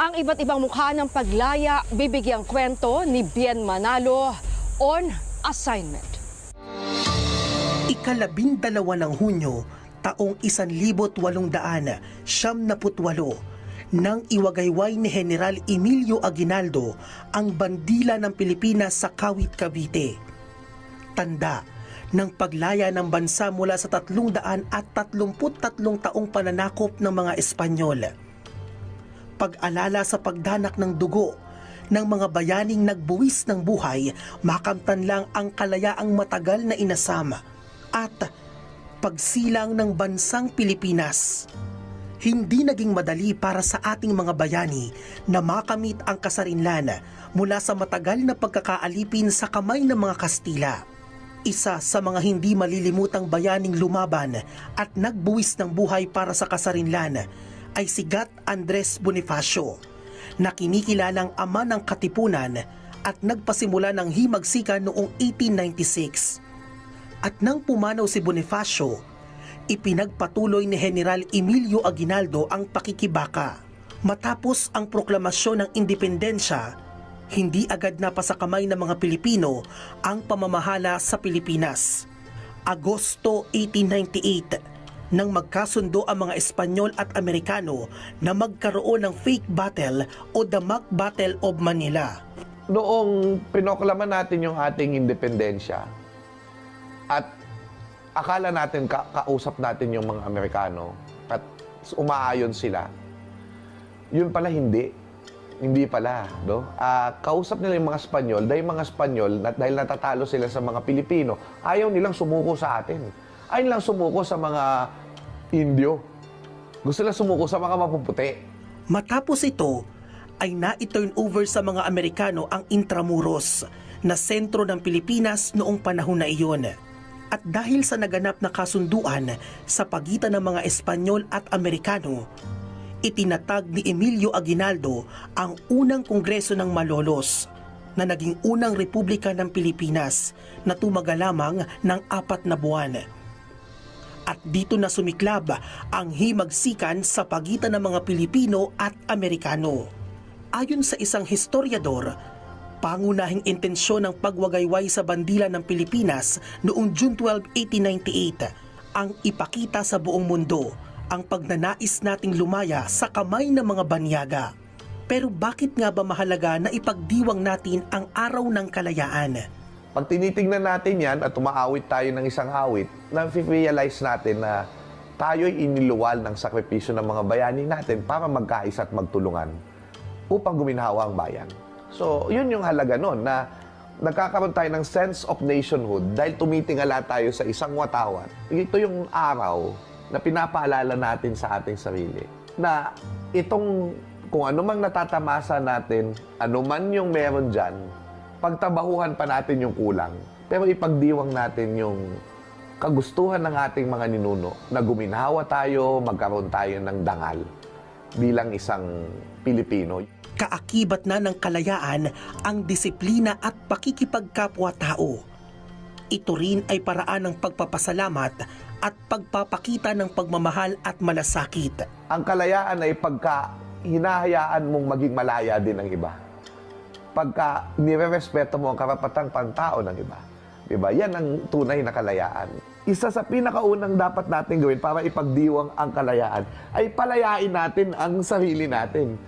Ang iba't ibang mukha ng paglaya, bibigyang kwento ni Bien Manalo on assignment. Ikalabindalawa ng Hunyo, taong 1888, siyam nang iwagayway ni General Emilio Aguinaldo ang bandila ng Pilipinas sa Kawit, Cavite. Tanda ng paglaya ng bansa mula sa 333 taong pananakop ng mga Espanyol. Pag-alala sa pagdanak ng dugo ng mga bayaning nagbuwis ng buhay, makamtan lang ang kalayaang matagal na inasama at pagsilang ng bansang Pilipinas. Hindi naging madali para sa ating mga bayani na makamit ang kasarinlan mula sa matagal na pagkakaalipin sa kamay ng mga Kastila. Isa sa mga hindi malilimutang bayaning lumaban at nagbuwis ng buhay para sa kasarinlan ay si Gat Andres Bonifacio na kinikilalang ama ng katipunan at nagpasimula ng himagsikan noong 1896. At nang pumanaw si Bonifacio, ipinagpatuloy ni General Emilio Aguinaldo ang pakikibaka. Matapos ang proklamasyon ng independensya, hindi agad na sa kamay ng mga Pilipino ang pamamahala sa Pilipinas. Agosto 1898, nang magkasundo ang mga Espanyol at Amerikano na magkaroon ng fake battle o mock battle of Manila. noong pinoklama natin yung ating independensya at akala natin ka- kausap natin yung mga Amerikano at umaayon sila, yun pala hindi. Hindi pala, no? Ah, kausap nila yung mga Espanyol dahil mga Espanyol, dahil natatalo sila sa mga Pilipino, ayaw nilang sumuko sa atin. Ayaw nilang sumuko sa mga Indio. Gusto nila sumuko sa mga mapuputi. Matapos ito, ay na-turn over sa mga Amerikano ang Intramuros na sentro ng Pilipinas noong panahon na iyon. At dahil sa naganap na kasunduan sa pagitan ng mga Espanyol at Amerikano, itinatag ni Emilio Aguinaldo ang unang kongreso ng Malolos na naging unang republika ng Pilipinas na tumaga lamang ng apat na buwan at dito na sumiklab ang himagsikan sa pagitan ng mga Pilipino at Amerikano. Ayon sa isang historiador, pangunahing intensyon ng pagwagayway sa bandila ng Pilipinas noong June 12, 1898 ang ipakita sa buong mundo ang pagnanais nating lumaya sa kamay ng mga banyaga. Pero bakit nga ba mahalaga na ipagdiwang natin ang araw ng kalayaan? Pag tinitingnan natin yan at umaawit tayo ng isang awit, na-realize natin na tayo'y iniluwal ng sakripisyo ng mga bayani natin para magkaisa at magtulungan upang guminhawa ang bayan. So, yun yung halaga nun na nagkakaroon tayo ng sense of nationhood dahil tumitingala tayo sa isang watawan. Ito yung araw na pinapaalala natin sa ating sarili na itong kung ano mang natatamasa natin, ano man yung meron dyan, pagtabahuhan pa natin yung kulang. Pero ipagdiwang natin yung kagustuhan ng ating mga ninuno na guminhawa tayo, magkaroon tayo ng dangal bilang isang Pilipino. Kaakibat na ng kalayaan ang disiplina at pakikipagkapwa-tao. Ito rin ay paraan ng pagpapasalamat at pagpapakita ng pagmamahal at malasakit. Ang kalayaan ay pagka hinahayaan mong maging malaya din ng iba. Pagka nire-respeto mo ang karapatang pantao ng iba. Diba? Yan ang tunay na kalayaan. Isa sa pinakaunang dapat natin gawin para ipagdiwang ang kalayaan ay palayain natin ang sarili natin.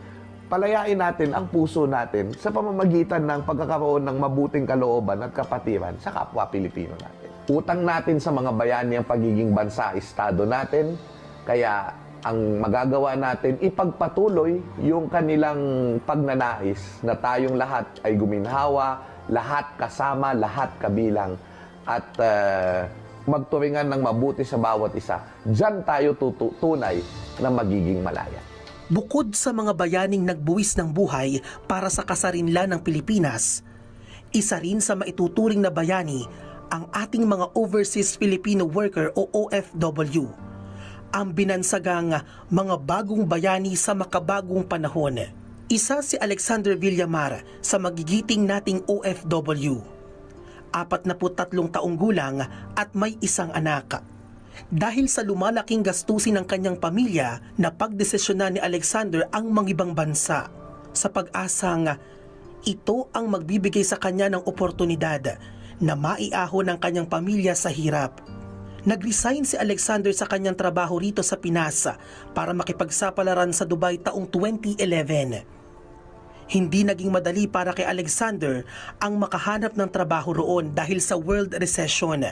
Palayain natin ang puso natin sa pamamagitan ng pagkakaroon ng mabuting kalooban at kapatiran sa kapwa Pilipino natin. Utang natin sa mga bayani ang pagiging bansa-estado natin, kaya ang magagawa natin, ipagpatuloy yung kanilang pagnanais na tayong lahat ay guminhawa, lahat kasama, lahat kabilang, at uh, magturingan ng mabuti sa bawat isa. Diyan tayo tutu- tunay na magiging malaya. Bukod sa mga bayaning nagbuwis ng buhay para sa kasarinlan ng Pilipinas, isa rin sa maituturing na bayani ang ating mga Overseas Filipino Worker o OFW, ang binansagang mga bagong bayani sa makabagong panahon. Isa si Alexander Villamar sa magigiting nating OFW. Apat na tatlong taong gulang at may isang anak. Dahil sa lumalaking gastusin ng kanyang pamilya, napagdesisyonan ni Alexander ang mangibang bansa. sa pag-asang ito ang magbibigay sa kanya ng oportunidad na maiahon ang kanyang pamilya sa hirap. Nag-resign si Alexander sa kanyang trabaho rito sa Pinas para makipagsapalaran sa Dubai taong 2011. Hindi naging madali para kay Alexander ang makahanap ng trabaho roon dahil sa world recession.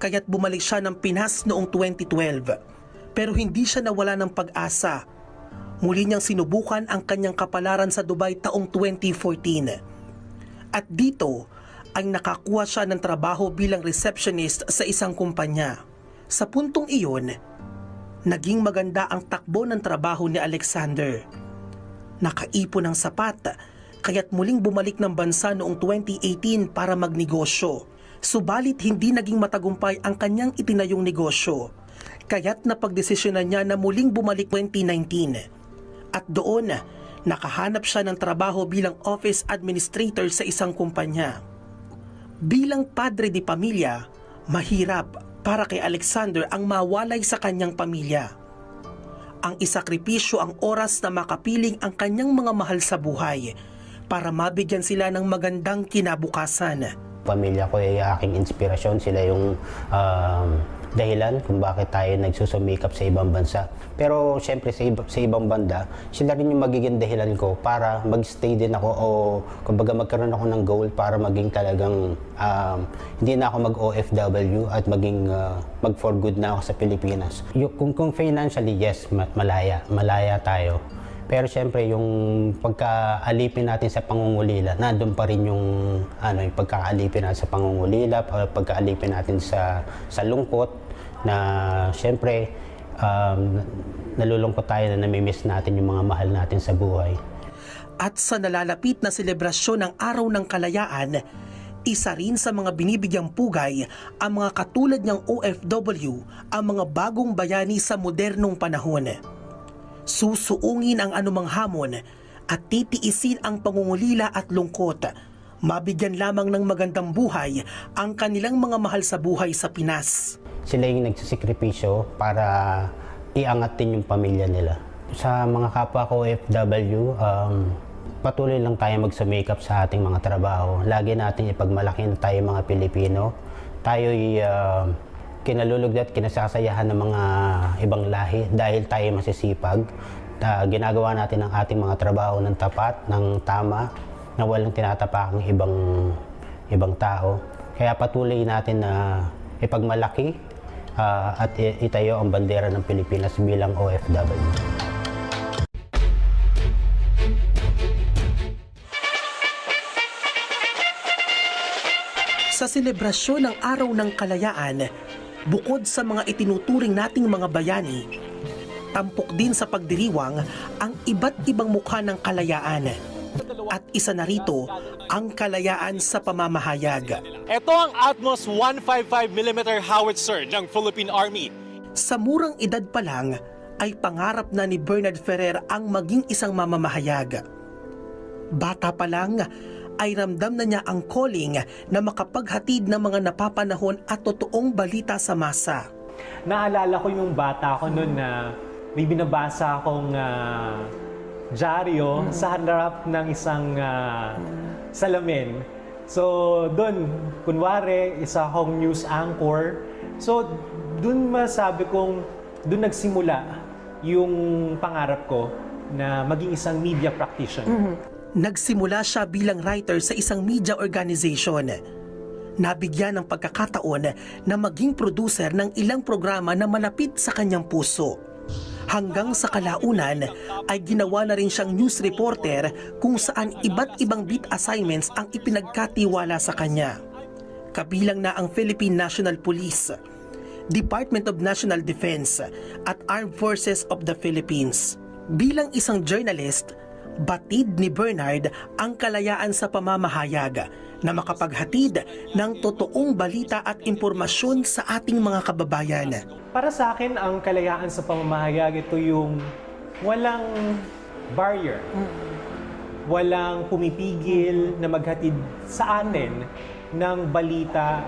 Kaya't bumalik siya ng Pinas noong 2012. Pero hindi siya nawala ng pag-asa. Muli niyang sinubukan ang kanyang kapalaran sa Dubai taong 2014. At dito ay nakakuha siya ng trabaho bilang receptionist sa isang kumpanya. Sa puntong iyon, naging maganda ang takbo ng trabaho ni Alexander nakaipon ng sapat, kaya't muling bumalik ng bansa noong 2018 para magnegosyo. Subalit hindi naging matagumpay ang kanyang itinayong negosyo, kaya't napagdesisyonan niya na muling bumalik 2019. At doon, nakahanap siya ng trabaho bilang office administrator sa isang kumpanya. Bilang padre di pamilya, mahirap para kay Alexander ang mawalay sa kanyang pamilya ang isakripisyo ang oras na makapiling ang kanyang mga mahal sa buhay para mabigyan sila ng magandang kinabukasan. Pamilya ko ay aking inspirasyon. Sila yung um, dahilan kung bakit tayo nagsusumikap sa ibang bansa. Pero syempre sa, iba- sa ibang banda, sila rin yung magiging dahilan ko para magstay din ako o kumbaga magkaroon ako ng goal para maging talagang um, hindi na ako mag-OFW at maging uh, mag-for good na ako sa Pilipinas. Yung, kung, kung financially, yes, ma- malaya. Malaya tayo. Pero syempre yung pagkaalipin natin sa pangungulila, nandun pa rin yung ano, yung pagkaalipin natin sa pangungulila, pag- pagkaalipin natin sa sa lungkot na syempre um, nalulungkot tayo na namimiss natin yung mga mahal natin sa buhay. At sa nalalapit na selebrasyon ng Araw ng Kalayaan, isa rin sa mga binibigyang pugay ang mga katulad niyang OFW, ang mga bagong bayani sa modernong panahon. Susuungin ang anumang hamon at titiisin ang pangungulila at lungkot. Mabigyan lamang ng magandang buhay ang kanilang mga mahal sa buhay sa Pinas. Sila yung nagsisikripisyo para iangat din yung pamilya nila. Sa mga kapwa ko OFW, um, patuloy lang tayo magsumikap sa ating mga trabaho. Lagi natin ipagmalaki na tayo mga Pilipino. Tayo'y uh, kinalulugdat, kinasasayahan ng mga ibang lahi dahil tayo masisipag. Uh, ginagawa natin ang ating mga trabaho ng tapat, ng tama, na walang tinatapakang ibang ibang tao. Kaya patuloy natin na ipagmalaki ah, at itayo ang bandera ng Pilipinas bilang OFW. Sa selebrasyon ng Araw ng Kalayaan, bukod sa mga itinuturing nating mga bayani, tampok din sa pagdiriwang ang iba't ibang mukha ng kalayaan. At isa na rito ang kalayaan sa pamamahayag. Ito ang Atmos 155mm howitzer ng Philippine Army. Sa murang edad pa lang ay pangarap na ni Bernard Ferrer ang maging isang mamamahayag. Bata pa lang ay ramdam na niya ang calling na makapaghatid ng mga napapanahon at totoong balita sa masa. naalala ko yung bata ko noon na may binabasa akong ah, dyaryo sa harap ng isang ah, salamin. So, doon, kunwari, isa akong news anchor. So, doon masabi kong, doon nagsimula yung pangarap ko na maging isang media practitioner. Nagsimula siya bilang writer sa isang media organization. Nabigyan ng pagkakataon na maging producer ng ilang programa na malapit sa kanyang puso. Hanggang sa kalaunan ay ginawa na rin siyang news reporter kung saan iba't ibang beat assignments ang ipinagkatiwala sa kanya. Kabilang na ang Philippine National Police, Department of National Defense at Armed Forces of the Philippines. Bilang isang journalist, batid ni Bernard ang kalayaan sa pamamahayag na makapaghatid ng totoong balita at impormasyon sa ating mga kababayan. Para sa akin, ang kalayaan sa pamamahayag ito yung walang barrier. Walang pumipigil na maghatid sa atin ng balita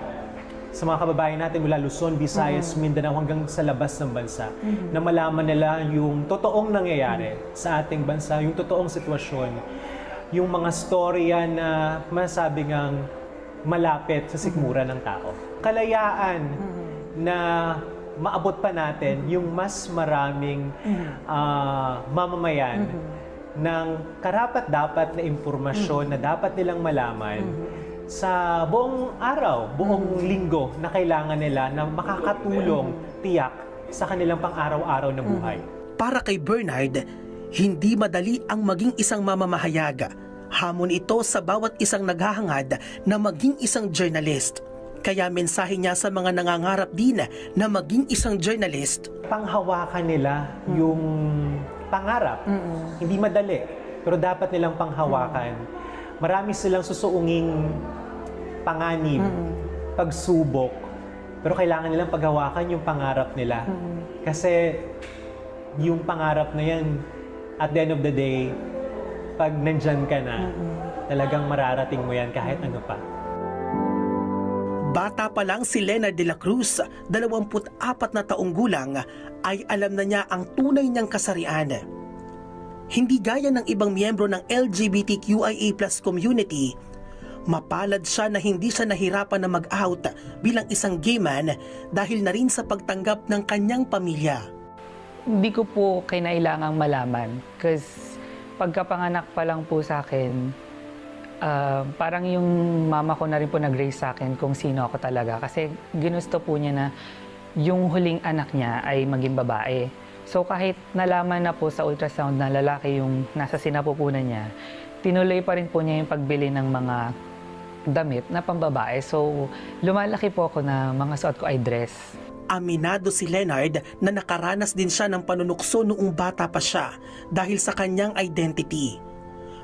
sa mga kababayan natin mula Luzon, Visayas, Mindanao hanggang sa labas ng bansa na malaman nila yung totoong nangyayari sa ating bansa, yung totoong sitwasyon, yung mga storya na masabi ngang malapit sa sikmura ng tao. Kalayaan na maabot pa natin yung mas maraming ah, mamamayan ng karapat-dapat na impormasyon na dapat nilang malaman sa buong araw, buong linggo na kailangan nila na makakatulong tiyak sa kanilang pang-araw-araw na buhay. Para kay Bernard, hindi madali ang maging isang mamamahayag. Hamon ito sa bawat isang naghahangad na maging isang journalist. Kaya mensahe niya sa mga nangangarap din na maging isang journalist, panghawakan nila yung pangarap. Hindi madali, pero dapat nilang panghawakan. Marami silang susuunging panganib, pagsubok, pero kailangan nilang paghawakan yung pangarap nila. Kasi yung pangarap na yan, at the end of the day, pag nandyan ka na, talagang mararating mo yan kahit ano pa. Bata pa lang si Leonard de la Cruz, 24 na taong gulang, ay alam na niya ang tunay niyang kasarian. Hindi gaya ng ibang miyembro ng LGBTQIA plus community, mapalad siya na hindi siya nahirapan na mag-out bilang isang gay man dahil na rin sa pagtanggap ng kanyang pamilya. Hindi ko po kinailangang malaman because pagkapanganak pa lang po sa akin, ah, parang yung mama ko na rin po nag-raise sa akin kung sino ako talaga. Kasi ginusto po niya na yung huling anak niya ay maging babae. So kahit nalaman na po sa ultrasound na lalaki yung nasa sinapupunan niya, tinuloy pa rin po niya yung pagbili ng mga damit na pambabae. So lumalaki po ako na mga suot ko ay dress. Aminado si Leonard na nakaranas din siya ng panunukso noong bata pa siya dahil sa kanyang identity.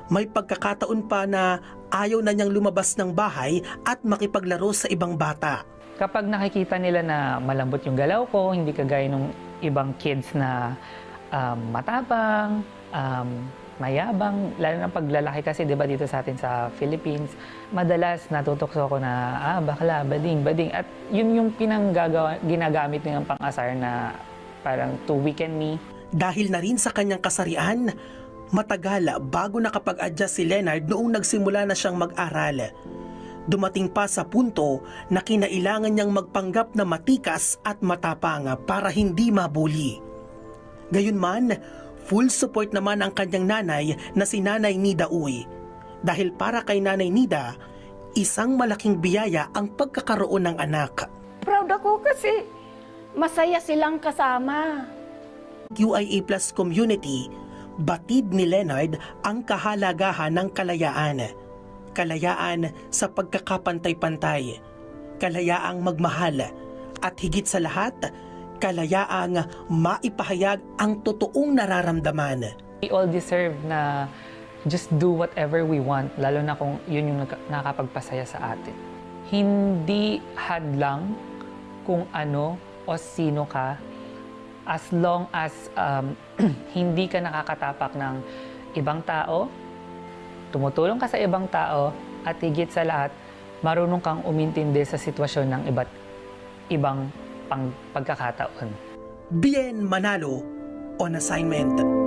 May pagkakataon pa na ayaw na niyang lumabas ng bahay at makipaglaro sa ibang bata. kapag nakikita nila na malambot yung galaw ko, hindi kagaya ng ibang kids na um, matapang, um, mayabang, lalo na paglalaki kasi 'di ba dito sa atin sa Philippines, madalas natutokso ko na ah bakla, bading, bading at yun yung pinanggagawa ginagamit nilang pang-asar na parang to weaken me. Dahil na rin sa kanyang kasarian, matagal bago nakapag-adjust si Leonard noong nagsimula na siyang mag-aral. Dumating pa sa punto na kinailangan niyang magpanggap na matikas at matapang para hindi mabuli. Gayunman, full support naman ang kanyang nanay na si Nanay Nida Uy. Dahil para kay Nanay Nida, isang malaking biyaya ang pagkakaroon ng anak. Proud ako kasi masaya silang kasama. QIA Plus community, batid ni Leonard ang kahalagahan ng kalayaan. Kalayaan sa pagkakapantay-pantay. Kalayaang magmahal. At higit sa lahat, kalayaang maipahayag ang totoong nararamdaman. We all deserve na just do whatever we want, lalo na kung yun yung naka- nakakapagpasaya sa atin. Hindi hadlang kung ano o sino ka as long as um, hindi ka nakakatapak ng ibang tao, tumutulong ka sa ibang tao, at higit sa lahat, marunong kang umintindi sa sitwasyon ng iba't ibang pang pagkakataon. Bien Manalo on assignment.